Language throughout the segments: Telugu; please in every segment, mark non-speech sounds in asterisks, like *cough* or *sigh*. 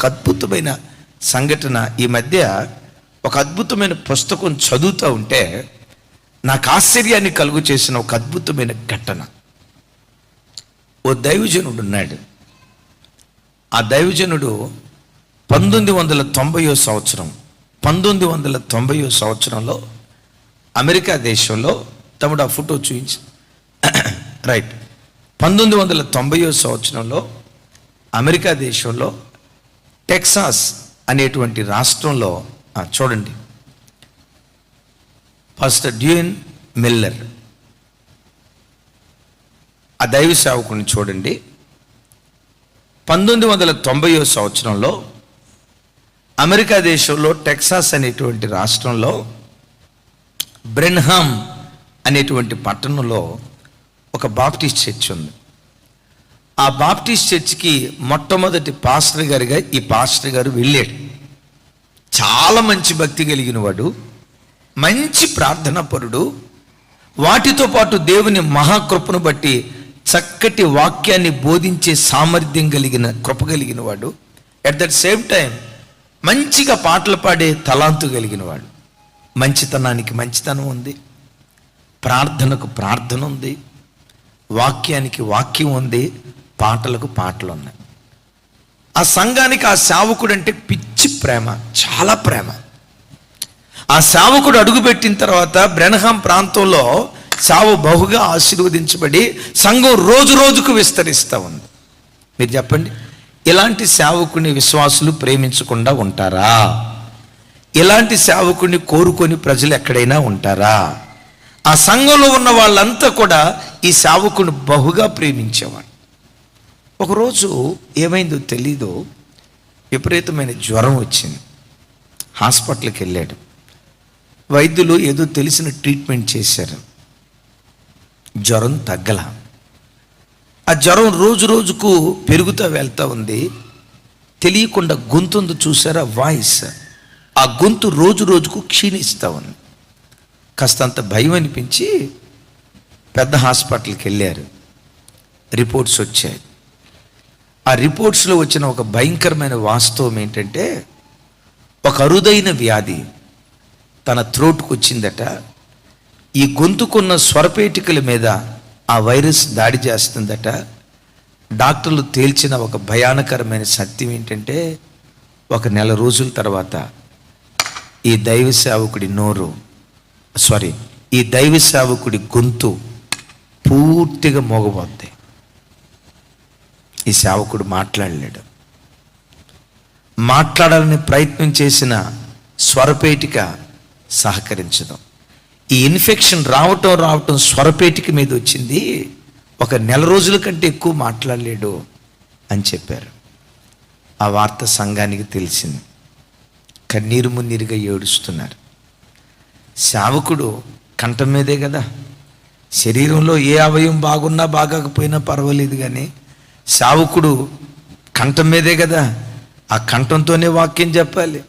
ఒక అద్భుతమైన సంఘటన ఈ మధ్య ఒక అద్భుతమైన పుస్తకం చదువుతూ ఉంటే నాకు ఆశ్చర్యాన్ని కలుగు చేసిన ఒక అద్భుతమైన ఘటన. ఓ దైవజనుడు ఉన్నాడు. ఆ దైవజనుడు పంతొమ్మిది వందల తొంభయో సంవత్సరం పంతొమ్మిది వందల తొంభయో సంవత్సరంలో అమెరికా దేశంలో తమడు ఆ ఫోటో చూపించి *clears throat* రైట్ పంతొమ్మిది వందల తొంభయో సంవత్సరంలో అమెరికా దేశంలో టెక్సాస్ అనేటువంటి రాష్ట్రంలో చూడండి. First Duane Miller. ఆ దైవ సేవకుని చూడండి. పంతొమ్మిది వందల తొంభై సంవత్సరంలో అమెరికా దేశంలో టెక్సాస్ అనేటువంటి రాష్ట్రంలో బ్రెన్హామ్ అనేటువంటి పట్టణంలో ఒక బాప్టిస్ట్ చర్చ్ ఉంది. ఆ బాప్టిస్ట్ చర్చ్కి మొట్టమొదటి పాస్టర్ గారిగా ఈ పాస్టర్ గారు వెళ్ళాడు. చాలా మంచి భక్తి కలిగిన వాడు మంచి ప్రార్థన పరుడు వాటితో పాటు దేవుని మహాకృపను బట్టి చక్కటి వాక్యాన్ని బోధించే సామర్థ్యం కలిగిన కృప కలిగిన వాడు అట్ దట్ సేమ్ టైం మంచిగా పాటలు పాడే తలాంతు కలిగిన వాడు మంచితనానికి మంచితనం ఉంది. ప్రార్థనకు ప్రార్థన ఉంది. వాక్యానికి వాక్యం ఉంది. పాటలకు పాటలు ఉన్నాయి ఆ సంఘానికి ఆ సేవకుడు అంటే పిచ్చి ప్రేమ చాలా ప్రేమ. ఆ సేవకుడు అడుగుపెట్టిన తర్వాత బ్రెనహాం ప్రాంతంలో సేవ బహుగా ఆశీర్వదించబడి సంఘం రోజు రోజుకు విస్తరిస్తూ ఉంది. మీరు చెప్పండి ఇలాంటి సేవకుని విశ్వాసులు ప్రేమించకుండా ఉంటారా? ఇలాంటి సేవకుని కోరుకొని ప్రజలు ఎక్కడైనా ఉంటారా? ఆ సంఘంలో ఉన్న వాళ్ళంతా కూడా ఈ సేవకుని బహుగా ప్రేమించేవాడు ఒకరోజు ఏమైందో తెలీదు విపరీతమైన జ్వరం వచ్చింది. హాస్పిటల్కి వెళ్ళాడు. వైద్యులు ఏదో తెలిసిన ట్రీట్మెంట్ చేశారు. జ్వరం తగ్గల. ఆ జ్వరం రోజు రోజుకు పెరుగుతూ వెళ్తూ ఉంది. తెలియకుండా గొంతు ఉంది చూసారా వాయిస్. ఆ గొంతు రోజు రోజుకు క్షీణిస్తూ ఉంది. కాస్తంత భయం అనిపించి పెద్ద హాస్పిటల్కి వెళ్ళారు. రిపోర్ట్స్ వచ్చాయి. ఆ రిపోర్ట్స్లో వచ్చిన ఒక భయంకరమైన వాస్తవం ఏంటంటే ఒక అరుదైన వ్యాధి తన త్రోట్కు వచ్చిందట. ఈ గొంతుకున్న స్వరపేటికల మీద ఆ వైరస్ దాడి చేస్తుందట. డాక్టర్లు తేల్చిన ఒక భయానకరమైన సత్యం ఏంటంటే ఒక నెల రోజుల తర్వాత ఈ దైవ సేవకుడి నోరు సారీ ఈ దైవ సేవకుడి గొంతు పూర్తిగా మోగబోద్ది. ఈ సేవకుడు మాట్లాడలేడు. మాట్లాడాలని ప్రయత్నం చేసిన స్వరపేటిక సహకరించదు. ఈ ఇన్ఫెక్షన్ రావటం రావటం స్వరపేటిక మీద వచ్చింది. ఒక నెల రోజుల కంటే ఎక్కువ మాట్లాడలేడు అని చెప్పారు. ఆ వార్త సంఘానికి తెలిసింది. కన్నీరు మున్నీరుగా ఏడుస్తున్నారు. శావకుడు కంఠం మీదే కదా. శరీరంలో ఏ అవయం బాగున్నా బాగాకపోయినా పర్వాలేదు కానీ సేవకుడు కంఠం మీదే కదా. ఆ కంఠంతోనే వాక్యం చెప్పాలి.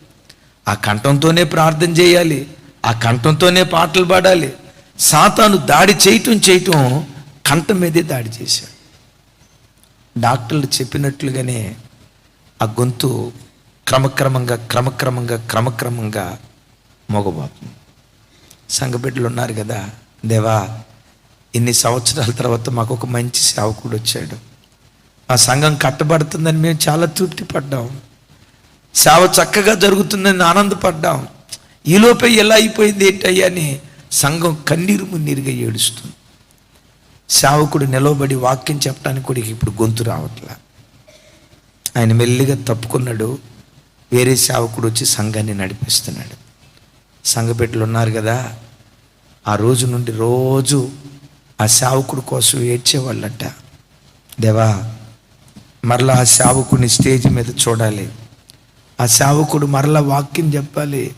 ఆ కంఠంతోనే ప్రార్థన చేయాలి. ఆ కంఠంతోనే పాటలు పాడాలి. సాతాను దాడి చేయటం చేయటం కంఠం మీదే దాడి చేశాడు. డాక్టర్లు చెప్పినట్లుగానే ఆ గొంతు క్రమక్రమంగా క్రమక్రమంగా క్రమక్రమంగా మోగబోతుంది. సంఘబిడ్డలు ఉన్నారు కదా. దేవా ఇన్ని సంవత్సరాల తర్వాత మాకు ఒక మంచి సేవకుడు వచ్చాడు. ఆ సంఘం కట్టబడుతుందని మేము చాలా తృప్తి పడ్డాం. సేవ చక్కగా జరుగుతుందని ఆనందపడ్డాం. ఈలోపే ఎలా అయిపోయింది ఏంటయ్యా అని సంఘం కన్నీరు మున్నీరుగా ఏడుస్తుంది. సేవకుడు నిలవబడి వాక్యం చెప్పడానికి కూడా ఇప్పుడు గొంతు రావట్లా. ఆయన మెల్లిగా తప్పుకున్నాడు. వేరే సేవకుడు వచ్చి సంఘాన్ని నడిపిస్తున్నాడు. సంఘపెట్టలు ఉన్నారు కదా ఆ రోజు నుండి రోజు ఆ సేవకుడు కోసం ఏడ్చేవాళ్ళంట. దేవా మరలా ఆ సేవకుని స్టేజ్ మీద చూడాలి. ఆ సేవకుడు మరలా వాక్యం చెప్పాలి.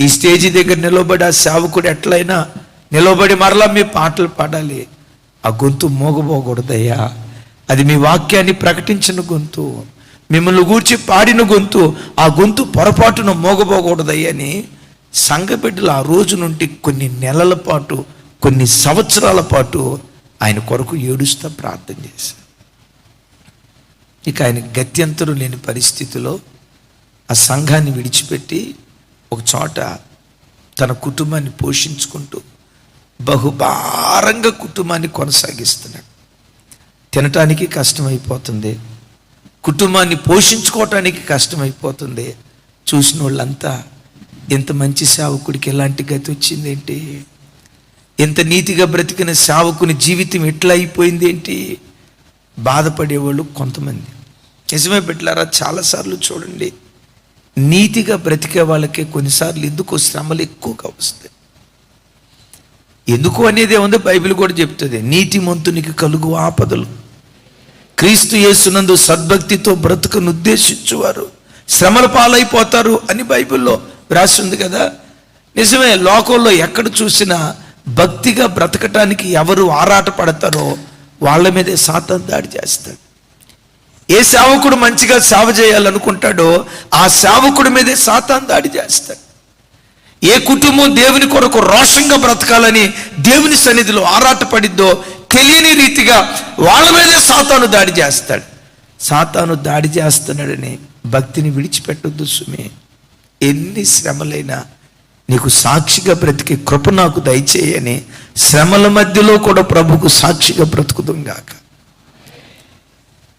ఈ స్టేజ్ దగ్గర నిలబడి ఆ సేవకుడు ఎట్లయినా నిలబడి మరలా మీ పాటలు పాడాలి. ఆ గొంతు మోగబోకూడదయ్యా. అది మీ వాక్యాన్ని ప్రకటించిన గొంతు మిమ్మల్ని గూర్చి పాడిన గొంతు ఆ గొంతు పొరపాటున మోగబోకూడదయ్యని సంఘ బిడ్డలు ఆ రోజు నుండి కొన్ని నెలల పాటు కొన్ని సంవత్సరాల పాటు ఆయన కొరకు ఏడుస్తా ప్రార్థన చేశారు. ఇక ఆయన గత్యంతరం లేని పరిస్థితిలో ఆ సంఘాన్ని విడిచిపెట్టి ఒక చోట తన కుటుంబాన్ని పోషించుకుంటూ బహుభారంగా కుటుంబాన్ని కొనసాగిస్తున్నాడు. తినటానికి కష్టమైపోతుంది. కుటుంబాన్ని పోషించుకోవటానికి కష్టమైపోతుంది. చూసిన వాళ్ళంతా ఇంత మంచి సేవకుడికి ఎలాంటి గతి వచ్చిందేంటి? ఇంత నీతిగా బ్రతికిన సేవకుని జీవితం ఎట్లా అయిపోయింది ఏంటి బాధపడేవాళ్ళు కొంతమంది. నిజమే పెట్టారా చాలాసార్లు చూడండి నీతిగా బ్రతికే వాళ్ళకే కొన్నిసార్లు ఎందుకు శ్రమలు ఎక్కువగా వస్తాయి. ఎందుకు అనేది ఏముంది? బైబిల్ కూడా చెప్తుంది నీతిమంతునికి కలుగు ఆపదలు. క్రీస్తు యేసునందు సద్భక్తితో బ్రతుకును ఉద్దేశించువారు. శ్రమల పాలైపోతారు అని బైబిల్లో వ్రాసి ఉంది కదా. నిజమే లోకంలో ఎక్కడ చూసినా భక్తిగా బ్రతకటానికి ఎవరు ఆరాట పడతారో వాళ్ళ మీదే సాతం దాడి చేస్తాడు. ఏ సేవకుడు మంచిగా సేవ చేయాలనుకుంటాడో ఆ సేవకుడి మీదే సాతాన్ దాడి చేస్తాడు. ఏ కుటుంబం దేవుని కొరకు రోషంగా బ్రతకాలని దేవుని సన్నిధిలో ఆరాటపడిద్దో తెలియని రీతిగా వాళ్ళ మీదే సాతాను దాడి చేస్తాడు. సాతాను దాడి చేస్తున్నాడని భక్తిని విడిచిపెట్టొద్దు సుమే. ఎన్ని శ్రమలైనా నీకు సాక్షిగా బ్రతికి కృప నాకు దయచేయని శ్రమల మధ్యలో కూడా ప్రభుకు సాక్షిగా బ్రతుకుదాం గాక.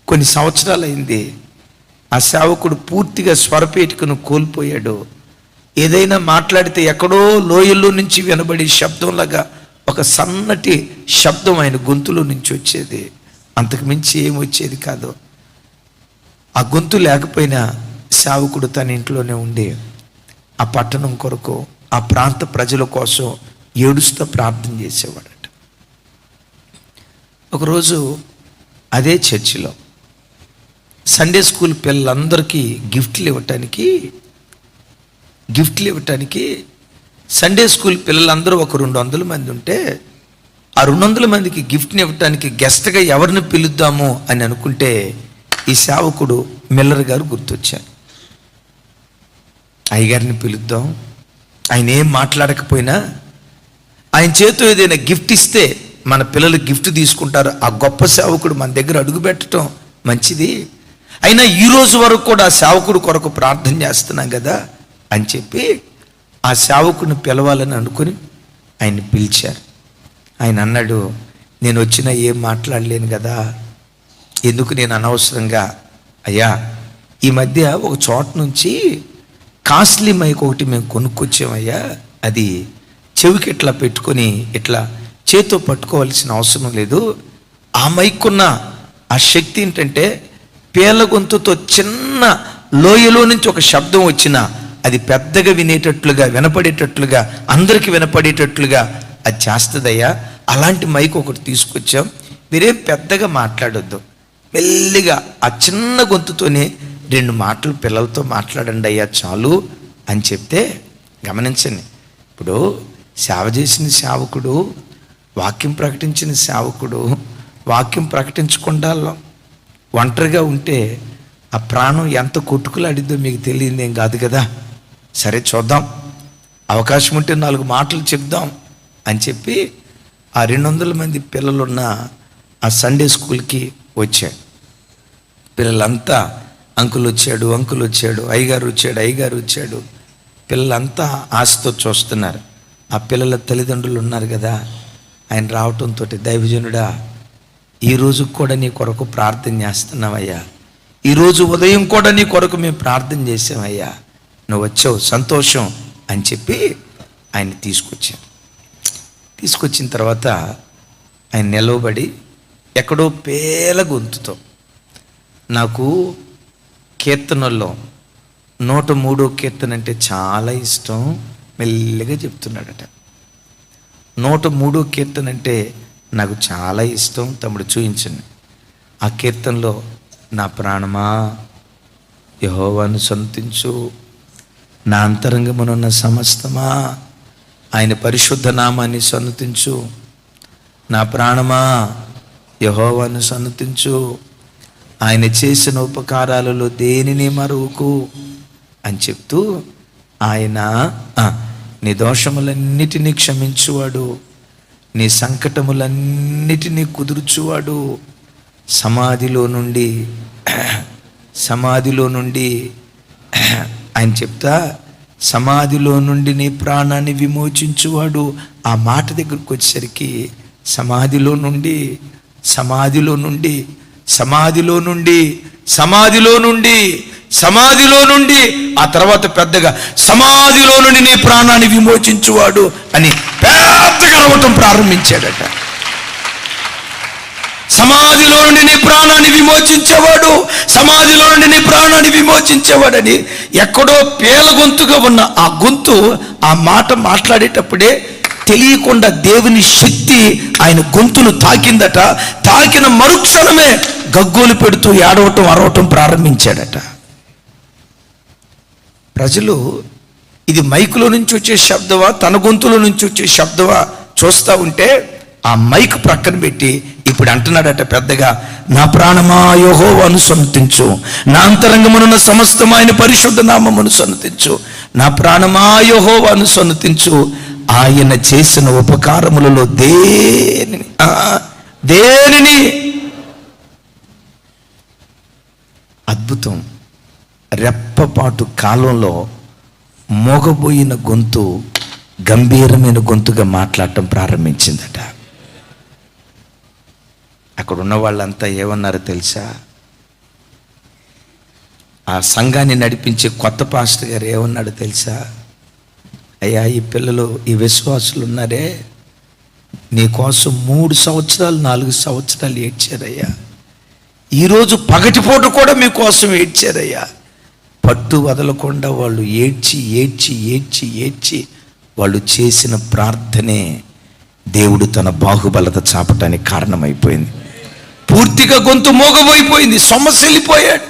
కొన్ని సంవత్సరాలైంది ఆ సేవకుడు పూర్తిగా స్వరపేటికను కోల్పోయాడు. ఏదైనా మాట్లాడితే ఎక్కడో లోయల్లో నుంచి వినబడే శబ్దంలాగా ఒక సన్నటి శబ్దం ఆయన గొంతులో నుంచి వచ్చేది. అంతకు మించి ఏం వచ్చేది కాదు. ఆ గొంతు లేకపోయినా సేవకుడు తన ఇంట్లోనే ఉండి ఆ పట్టణం కొరకు ఆ ప్రాంత ప్రజల కోసం ఏడుస్తూ ప్రార్థన చేసేవాడట. ఒకరోజు అదే చర్చిలో సండే స్కూల్ పిల్లలందరికీ గిఫ్ట్లు ఇవ్వటానికి గిఫ్ట్లు ఇవ్వటానికి సండే స్కూల్ పిల్లలందరూ ఒక రెండు వందల మంది ఉంటే ఆ రెండు వందల మందికి గిఫ్ట్ని ఇవ్వటానికి గెస్ట్గా ఎవరిని పిలుద్దాము అని అనుకుంటే ఈ సేవకుడు మిల్లర్ గారు గుర్తొచ్చారు. అయ్యగారిని పిలుద్దాం ఆయన ఏం మాట్లాడకపోయినా ఆయన చేతితో ఏదైనా గిఫ్ట్ ఇస్తే మన పిల్లలు గిఫ్ట్ తీసుకుంటారు. ఆ గొప్ప సేవకుడు మన దగ్గర అడుగుపెట్టడం మంచిది. అయినా ఈ రోజు వరకు కూడా ఆ సేవకుడు కొరకు ప్రార్థన చేస్తున్నాం కదా అని చెప్పి ఆ సేవకుడిని పిలవాలని అనుకుని ఆయన్ని పిలిచారు. ఆయన అన్నాడు నేను వచ్చినా ఏం మాట్లాడలేను కదా. ఎందుకు నేను అనవసరంగా? అయ్యా ఈ మధ్య ఒక చోట నుంచి కాస్ట్లీ మైక్ ఒకటి మేము కొనుక్కొచ్చామయ్యా. అది చెవికి ఇట్లా పెట్టుకొని ఇట్లా చేతితో పట్టుకోవాల్సిన అవసరం లేదు. ఆ మైక్ ఉన్న ఆ శక్తి ఏంటంటే పేల గొంతుతో చిన్న లోయలో నుంచి ఒక శబ్దం వచ్చినా అది పెద్దగా వినేటట్లుగా వినపడేటట్లుగా అందరికి వినపడేటట్లుగా అది చేస్తుందయ్యా. అలాంటి మైక్ ఒకటి తీసుకొచ్చాం. మీరేం పెద్దగా మాట్లాడొద్దు. మెల్లిగా ఆ చిన్న గొంతుతోనే రెండు మాటలు పిల్లలతో మాట్లాడండి అయ్యా చాలు అని చెప్తే గమనించండి. ఇప్పుడు సేవ చేసిన సేవకుడు వాక్యం ప్రకటించిన సేవకుడు వాక్యం ప్రకటించకుండా ఒంటరిగా ఉంటే ఆ ప్రాణం ఎంత కొట్టుకులాడిద్దో మీకు తెలియదు ఏం కాదు కదా. సరే చూద్దాం. అవకాశం ఉంటే నాలుగు మాటలు చెప్దాం అని చెప్పి ఆ రెండు వందల మంది పిల్లలున్న ఆ సండే స్కూల్కి వచ్చాడు పిల్లలంతా అంకుల్ వచ్చాడు అంకుల్ వచ్చాడు అయ్యగారు వచ్చాడు అయ్యగారు వచ్చాడు పిల్లలంతా ఆశతో చూస్తున్నారు. ఆ పిల్లల తల్లిదండ్రులు ఉన్నారు కదా. ఆయన రావటంతో దైవజనుడా ఈ కూడా నీ కొరకు ప్రార్థన చేస్తున్నామయ్యా ఈరోజు ఉదయం కూడా నీ కొరకు మేము ప్రార్థన చేసామయ్యా నువ్వు వచ్చావు సంతోషం అని చెప్పి ఆయన తీసుకొచ్చాం తీసుకొచ్చిన తర్వాత ఆయన నిలవబడి ఎక్కడో పేల గొంతుతో నాకు కీర్తనల్లో నూట మూడో కీర్తన అంటే చాలా ఇష్టం. మెల్లిగా చెప్తున్నాడట. నూట మూడో కీర్తన అంటే నాకు చాలా ఇష్టం. తమ్ముడు చూయించండి. ఆ కీర్తనలో నా ప్రాణమా యహోవాను సంతించు. నా అంతరంగమునున్న సమస్తమా ఆయన పరిశుద్ధ నామాన్ని సన్నతించు నా ప్రాణమా యహోవాను సన్నతించు ఆయన చేసిన ఉపకారాలలో దేనిని మరువుకు? అని చెప్తూ ఆయన నీ దోషములన్నిటినీ క్షమించువాడు. నీ సంకటములన్నిటినీ కుదుర్చువాడు. సమాధిలో నుండి సమాధిలో నుండి ఆయన చెప్తా సమాధిలో నుండి నీ ప్రాణాన్ని విమోచించువాడు. ఆ మాట దగ్గరకు వచ్చేసరికి సమాధిలో నుండి సమాధిలో నుండి సమాధిలో నుండి సమాధిలో నుండి సమాధిలో నుండి ఆ తర్వాత పెద్దగా సమాధిలో నుండి నీ ప్రాణాన్ని విమోచించువాడు అని పెద్దగా అరవటం ప్రారంభించాడట. సమాధిలో నుండి నీ ప్రాణాన్ని విమోచించేవాడు సమాధిలో నుండి నీ ప్రాణాన్ని విమోచించేవాడని ఎక్కడో పేల గొంతుగా ఉన్న ఆ గొంతు ఆ మాట మాట్లాడేటప్పుడే తెలియకుండా దేవుని శక్తి ఆయన గొంతును తాకిందట. తాకిన మరుక్షణమే గగ్గోలు పెడుతూ ఏడవటం అరవటం ప్రారంభించాడట. ప్రజలు ఇది మైకులో నుంచి వచ్చే శబ్దమా తన గొంతులో నుంచి వచ్చే శబ్దమా చూస్తూ ఉంటే ఆ మైక్ ప్రక్కన పెట్టి ఇప్పుడు అంటున్నాడట పెద్దగా నా ప్రాణమా యోహో అనుసంతించు నా అంతరంగమునున్న సమస్తమైన పరిశుద్ధ నామమును సన్నతించు నా ప్రాణమా యోహో అనుసన్నతించు ఆయన చేసిన ఉపకారములలో దేనిని? దేనిని? అద్భుతం. రెప్పపాటు కాలంలో మోగబోయిన గొంతు గంభీరమైన గొంతుగా మాట్లాడటం ప్రారంభించిందట. అక్కడ ఉన్న వాళ్ళంతా ఏమన్నారో తెలుసా? ఆ సంఘాన్ని నడిపించే కొత్త పాస్టర్ గారు ఏమన్నాడు తెలుసా? అయ్యా ఈ పిల్లలు ఈ విశ్వాసులు ఉన్నారే నీకోసం మూడు సంవత్సరాలు నాలుగు సంవత్సరాలు ఏడ్చారయ్యా. ఈరోజు పగటిపూట కూడా మీకోసం ఏడ్చారయ్యా. పట్టు వదలకుండా వాళ్ళు ఏడ్చి ఏడ్చి ఏడ్చి ఏడ్చి వాళ్ళు చేసిన ప్రార్థనే దేవుడు తన బాహుబలత చాపటానికి కారణమైపోయింది. పూర్తిగా గొంతు మోగబోయిపోయింది సొమ్మసిల్లిపోయాడు.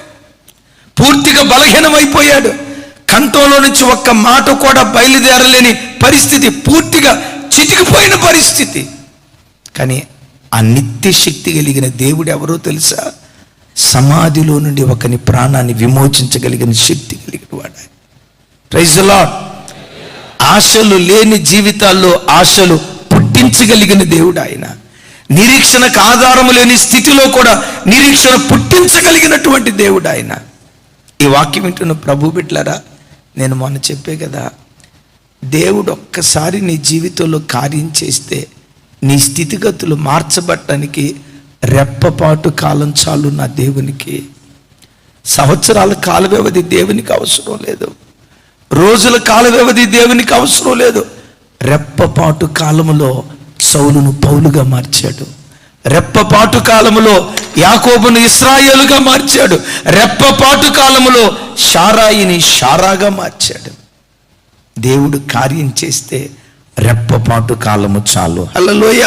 పూర్తిగా బలహీనమైపోయాడు. కంఠంలో నుంచి ఒక్క మాట కూడా బయలుదేరలేని పరిస్థితి పూర్తిగా చితికిపోయిన పరిస్థితి. కానీ ఆ నిత్య శక్తి కలిగిన దేవుడు ఎవరో తెలుసా? సమాధిలో నుండి ఒకని ప్రాణాన్ని విమోచించగలిగిన శక్తి కలిగిన వాడు ప్రైజ్ లాడ్ ఆశలు లేని జీవితాల్లో ఆశలు పుట్టించగలిగిన దేవుడు ఆయన. నిరీక్షణకు ఆధారము లేని స్థితిలో కూడా నిరీక్షణ పుట్టించగలిగినటువంటి దేవుడు ఆయన. ఈ వాక్యం వింటున్న ప్రభు బిడ్డలారా నేను మొన్న చెప్పే కదా దేవుడు ఒక్కసారి నీ జీవితంలో కార్యం చేస్తే నీ స్థితిగతులు మార్చబట్టడానికి రెప్పపాటు కాలం చాలు నా దేవునికి. సంవత్సరాల కాల వ్యవధి దేవునికి అవసరం లేదు. రోజుల కాల వ్యవధి దేవునికి అవసరం లేదు. రెప్పపాటు కాలంలో సౌలును పౌలుగా మార్చాడు. రెప్పపాటు కాలములో యాకోబును ఇస్రాయేలుగా మార్చాడు. రెప్పపాటు కాలములో షారాయిని షారాగా మార్చాడు. దేవుడు కార్యం చేస్తే రెప్పపాటు కాలము చాలు. హల్లలోయ.